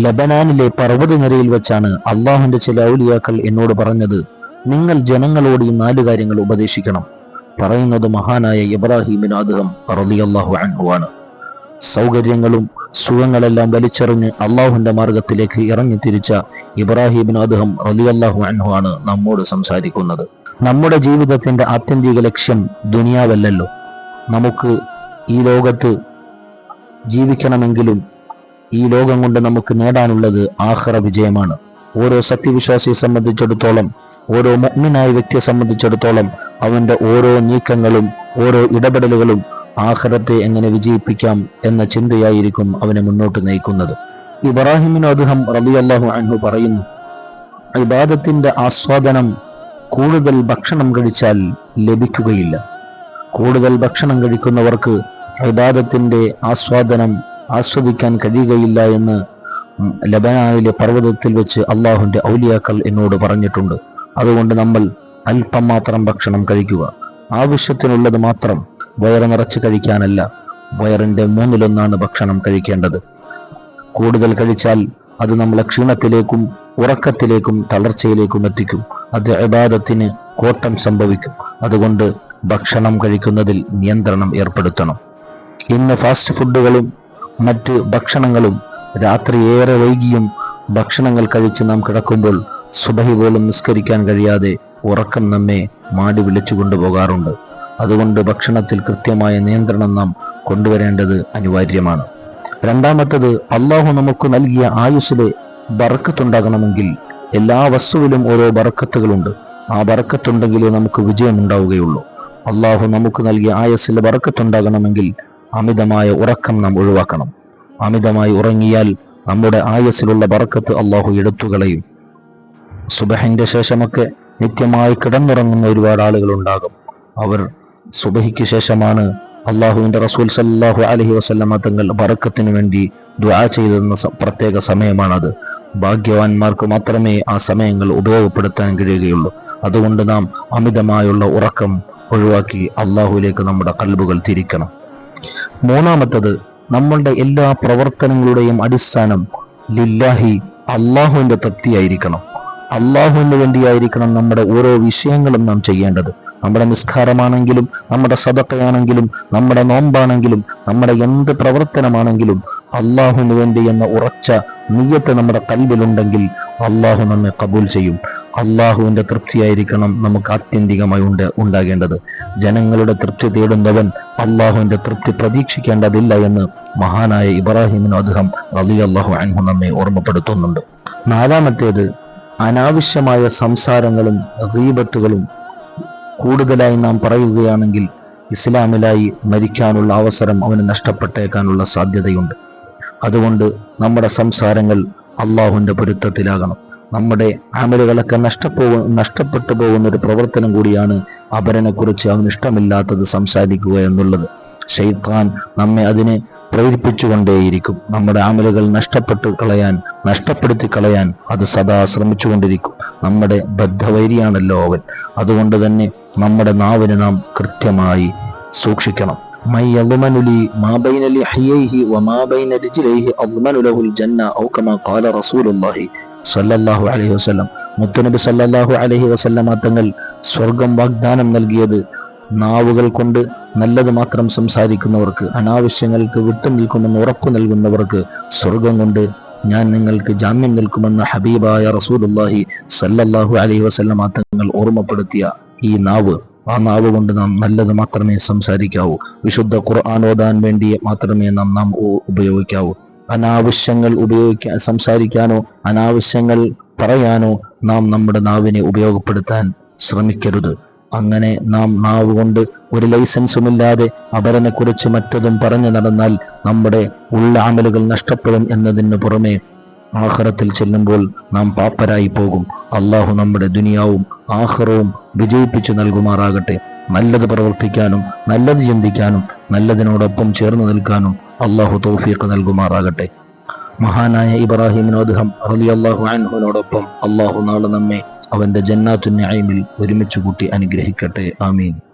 ലബനാനിലെ പർവതനിരയിൽ വെച്ചാണ് അള്ളാഹുവിന്റെ ചില ഔലിയാക്കൾ എന്നോട് പറഞ്ഞത്. നിങ്ങൾ ജനങ്ങളോട് ഈ നാല് കാര്യങ്ങൾ ഉപദേശിക്കണം. പറയുന്നത് മഹാനായ ഇബ്രാഹിമിന് അദ്ദേഹം റളിയല്ലാഹു അൻഹു ആണ്. സൗകര്യങ്ങളും സുഖങ്ങളെല്ലാം വലിച്ചെറിഞ്ഞ് അള്ളാഹുവിന്റെ മാർഗത്തിലേക്ക് ഇറങ്ങി തിരിച്ച ഇബ്രാഹിമിന് അദ്ദേഹം റളിയല്ലാഹു അൻഹു ആണ് നമ്മോട് സംസാരിക്കുന്നത്. നമ്മുടെ ജീവിതത്തിന്റെ ആത്യന്തിക ലക്ഷ്യം ദുനിയാവല്ലല്ലോ. നമുക്ക് ഈ ലോകത്ത് ജീവിക്കണമെങ്കിലും ഈ ലോകം കൊണ്ട് നമുക്ക് നേടാനുള്ളത് ആഹ്റ വിജയമാണ്. ഓരോ സത്യവിശ്വാസിയെ സംബന്ധിച്ചിടത്തോളം ഓരോ മുഗ്മിനായ വ്യക്തിയെ സംബന്ധിച്ചിടത്തോളം അവന്റെ ഓരോ നീക്കങ്ങളും ഓരോ ഇടപെടലുകളും ആഹ്റത്തെ എങ്ങനെ വിജയിപ്പിക്കാം എന്ന ചിന്തയായിരിക്കും അവനെ മുന്നോട്ട് നയിക്കുന്നത്. ഇബ്രാഹിമിന് അദ്ദേഹം റളിയല്ലാഹു അൻഹു പറയുന്നു ഇബാദത്തിന്റെ ആസ്വാദനം കൂടുതൽ ഭക്ഷണം കഴിച്ചാൽ ലഭിക്കുകയില്ല. കൂടുതൽ ഭക്ഷണം കഴിക്കുന്നവർക്ക് ഇബാദത്തിന്റെ ആസ്വാദനം ആസ്വദിക്കാൻ കഴിയുകയില്ല എന്ന് ലബനാനിലെ പർവതത്തിൽ വെച്ച് അള്ളാഹുവിന്റെ ഔലിയാക്കൾ എന്നോട് പറഞ്ഞിട്ടുണ്ട്. അതുകൊണ്ട് നമ്മൾ അല്പം മാത്രം ഭക്ഷണം കഴിക്കുക. ആവശ്യത്തിനുള്ളത് മാത്രം വയറ് നിറച്ച് കഴിക്കാനല്ല വയറിന്റെ മൂന്നിലൊന്നാണ് ഭക്ഷണം കഴിക്കേണ്ടത്. കൂടുതൽ കഴിച്ചാൽ അത് നമ്മളെ ക്ഷീണത്തിലേക്കും ഉറക്കത്തിലേക്കും തളർച്ചയിലേക്കും എത്തിക്കും. അത് ഇബാദത്തിന് കോട്ടം സംഭവിക്കും. അതുകൊണ്ട് ഭക്ഷണം കഴിക്കുന്നതിൽ നിയന്ത്രണം ഏർപ്പെടുത്തണം. ഇന്ന് ഫാസ്റ്റ് ഫുഡുകളും മറ്റ് ഭക്ഷണങ്ങളും രാത്രി ഏറെ വൈകിയും ഭക്ഷണങ്ങൾ കഴിച്ച് നാം കിടക്കുമ്പോൾ സുബഹി പോലും നിസ്കരിക്കാൻ കഴിയാതെ ഉറക്കം നമ്മെ മാടി വിളിച്ചു കൊണ്ടുപോകാറുണ്ട്. അതുകൊണ്ട് ഭക്ഷണത്തിൽ കൃത്യമായ നിയന്ത്രണം നാം കൊണ്ടുവരേണ്ടത് അനിവാര്യമാണ്. രണ്ടാമത്തത് അള്ളാഹു നമുക്ക് നൽകിയ ആയുസ്സിലെ ബറക്കത്തുണ്ടാകണമെങ്കിൽ എല്ലാ വസ്തുവിലും ഓരോ ബറക്കത്തുകളുണ്ട്. ആ ബറക്കത്തുണ്ടെങ്കിലേ നമുക്ക് വിജയമുണ്ടാവുകയുള്ളൂ. അള്ളാഹു നമുക്ക് നൽകിയ ആയുസ്സിൽ ബറക്കത്തുണ്ടാകണമെങ്കിൽ അമിതമായ ഉറക്കം നാം ഒഴിവാക്കണം. അമിതമായി ഉറങ്ങിയാൽ നമ്മുടെ ആയസിലുള്ള ബറക്കത്ത് അള്ളാഹു എടുത്തുകളയും സുബഹിന്റെ ശേഷമൊക്കെ നിത്യമായി കിടന്നുറങ്ങുന്ന ഒരുപാട് ആളുകൾ ഉണ്ടാകും. അവർ സുബഹിക്ക് ശേഷമാണ് അള്ളാഹുവിന്റെ റസൂൽ സല്ലാഹു അലഹി വസല്ലമ തങ്ങൾ ബറക്കത്തിന് വേണ്ടി ദ്വാ ചെയ്തെന്ന പ്രത്യേക സമയമാണത്. ഭാഗ്യവാന്മാർക്ക് മാത്രമേ ആ സമയങ്ങൾ ഉപയോഗപ്പെടുത്താൻ കഴിയുകയുള്ളൂ. അതുകൊണ്ട് നാം അമിതമായുള്ള ഉറക്കം ഒഴിവാക്കി അള്ളാഹുവിലേക്ക് നമ്മുടെ കൽബുകൾ തിരിക്കണം. മൂന്നാമത്തത് നമ്മളുടെ എല്ലാ പ്രവർത്തനങ്ങളുടെയും അടിസ്ഥാനം ലില്ലാഹി അള്ളാഹുവിന്റെ തൃപ്തിയായിരിക്കണം. അള്ളാഹുവിന് വേണ്ടിയായിരിക്കണം നമ്മുടെ ഓരോ വിഷയങ്ങളും നാം ചെയ്യേണ്ടത്. നമ്മുടെ നിസ്കാരമാണെങ്കിലും നമ്മുടെ സദക്കയാണെങ്കിലും നമ്മുടെ നോമ്പാണെങ്കിലും നമ്മുടെ എന്ത് പ്രവർത്തനമാണെങ്കിലും അള്ളാഹുവിന് വേണ്ടി എന്ന ഉറച്ച നീയത്ത് നമ്മുടെ കൽവിലുണ്ടെങ്കിൽ അള്ളാഹു നമ്മെ കബൂൽ ചെയ്യും. അള്ളാഹുവിന്റെ തൃപ്തിയായിരിക്കണം നമുക്ക് ആത്യന്തികമായി ഉണ്ട് ഉണ്ടാകേണ്ടത്. ജനങ്ങളുടെ തൃപ്തി തേടുന്നവൻ അള്ളാഹുവിന്റെ തൃപ്തി പ്രതീക്ഷിക്കേണ്ടതില്ല എന്ന് മഹാനായ ഇബ്രാഹിമിന് അദ്ദേഹം റലി അള്ളാഹു അൻഹു നമ്മെ ഓർമ്മപ്പെടുത്തുന്നുണ്ട്. നാലാമത്തേത് അനാവശ്യമായ സംസാരങ്ങളും റീബത്തുകളും കൂടുതലായി നാം പറയുകയാണെങ്കിൽ ഇസ്ലാമിലായി മരിക്കാനുള്ള അവസരം അവന് നഷ്ടപ്പെട്ടേക്കാനുള്ള സാധ്യതയുണ്ട്. അതുകൊണ്ട് നമ്മുടെ സംസാരങ്ങൾ അള്ളാഹുവിന്റെ പൊരുത്തത്തിലാകണം. നമ്മുടെ അമലുകളൊക്കെ നഷ്ടപ്പോ നഷ്ടപ്പെട്ടു പോകുന്ന ഒരു പ്രവർത്തനം കൂടിയാണ് അപരനെ കുറിച്ച് അവന് ഇഷ്ടമില്ലാത്തത് സംസാരിക്കുക എന്നുള്ളത്. ഷെയ്ത്താൻ നമ്മെ അതിനെ പ്രേരിപ്പിച്ചുകൊണ്ടേയിരിക്കും. നമ്മുടെ അമലുകൾ നഷ്ടപ്പെട്ടു കളയാൻ നഷ്ടപ്പെടുത്തി കളയാൻ അത് സദാ ശ്രമിച്ചുകൊണ്ടിരിക്കും. നമ്മുടെ ബദ്ധവൈരിയാണല്ലോ അവൻ. അതുകൊണ്ട് തന്നെ നമ്മുടെ നാവിനെ നാം കൃത്യമായി സൂക്ഷിക്കണം. മൈ യളുമനു ലി മാ ബൈന ലിഹ്യൈഹി വമാ ബൈന രിജ്ലൈഹി അദ്മനു ലഹുൽ ജന്ന ഖാല സ്വല്ലല്ലാഹു അലൈഹി വസ്ലം മുത്തനബി സല്ലല്ലാഹു അലൈഹി വസല്ലമ തങ്ങൾ സ്വർഗം വാഗ്ദാനം നൽകിയത് നാവുകൾ കൊണ്ട് നല്ലത് മാത്രം സംസാരിക്കുന്നവർക്ക് അനാവശ്യങ്ങൾക്ക് വിട്ടുനിൽക്കുമെന്ന് ഉറപ്പു നൽകുന്നവർക്ക് സ്വർഗം കൊണ്ട് ഞാൻ നിങ്ങൾക്ക് ജാമ്യം നിൽക്കുമെന്ന് ഹബീബായ റസൂലുള്ളാഹി സല്ലല്ലാഹു അലൈഹി വസല്ലമ തങ്ങൾ ഓർമ്മപ്പെടുത്തിയ ഈ നാവ്. ആ നാവ് കൊണ്ട് നാം നല്ലത് മാത്രമേ സംസാരിക്കാവൂ. വിശുദ്ധ ഖുർആൻ ഓതാൻ വേണ്ടി മാത്രമേ നാം നാം ഉപയോഗിക്കാവൂ. അനാവശ്യങ്ങൾ ഉപയോഗിക്കാൻ സംസാരിക്കാനോ അനാവശ്യങ്ങൾ പറയാനോ നാം നമ്മുടെ നാവിനെ ഉപയോഗപ്പെടുത്താൻ ശ്രമിക്കരുത്. അങ്ങനെ നാം നാവ് കൊണ്ട് ഒരു ലൈസൻസുമില്ലാതെ ഇല്ലാതെ കുറിച്ച് മറ്റതും പറഞ്ഞു നടന്നാൽ നമ്മുടെ ഉള്ള അമലുകൾ നഷ്ടപ്പെടും എന്നതിന് പുറമെ ആഹ്റത്തിൽ ചെല്ലുമ്പോൾ നാം പാപ്പരായി പോകും. അള്ളാഹു നമ്മുടെ ദുനിയാവും ആഹ്റവും വിജയിപ്പിച്ചു നൽകുമാറാകട്ടെ. നല്ലത് പ്രവർത്തിക്കാനും നല്ലത് ചിന്തിക്കാനും നല്ലതിനോടൊപ്പം ചേർന്ന് നിൽക്കാനും അള്ളാഹു തൗഫീഖ് നൽകുമാറാകട്ടെ. മഹാനായ ഇബ്രാഹിമിനോദ്ഹം റലി അള്ളാഹു അൻഹുവിനോടൊപ്പം അള്ളാഹു നാളെ നമ്മെ അവന്റെ ജന്നാത്തു ഒരുമിച്ച് കൂട്ടി അനുഗ്രഹിക്കട്ടെ. ആമീൻ.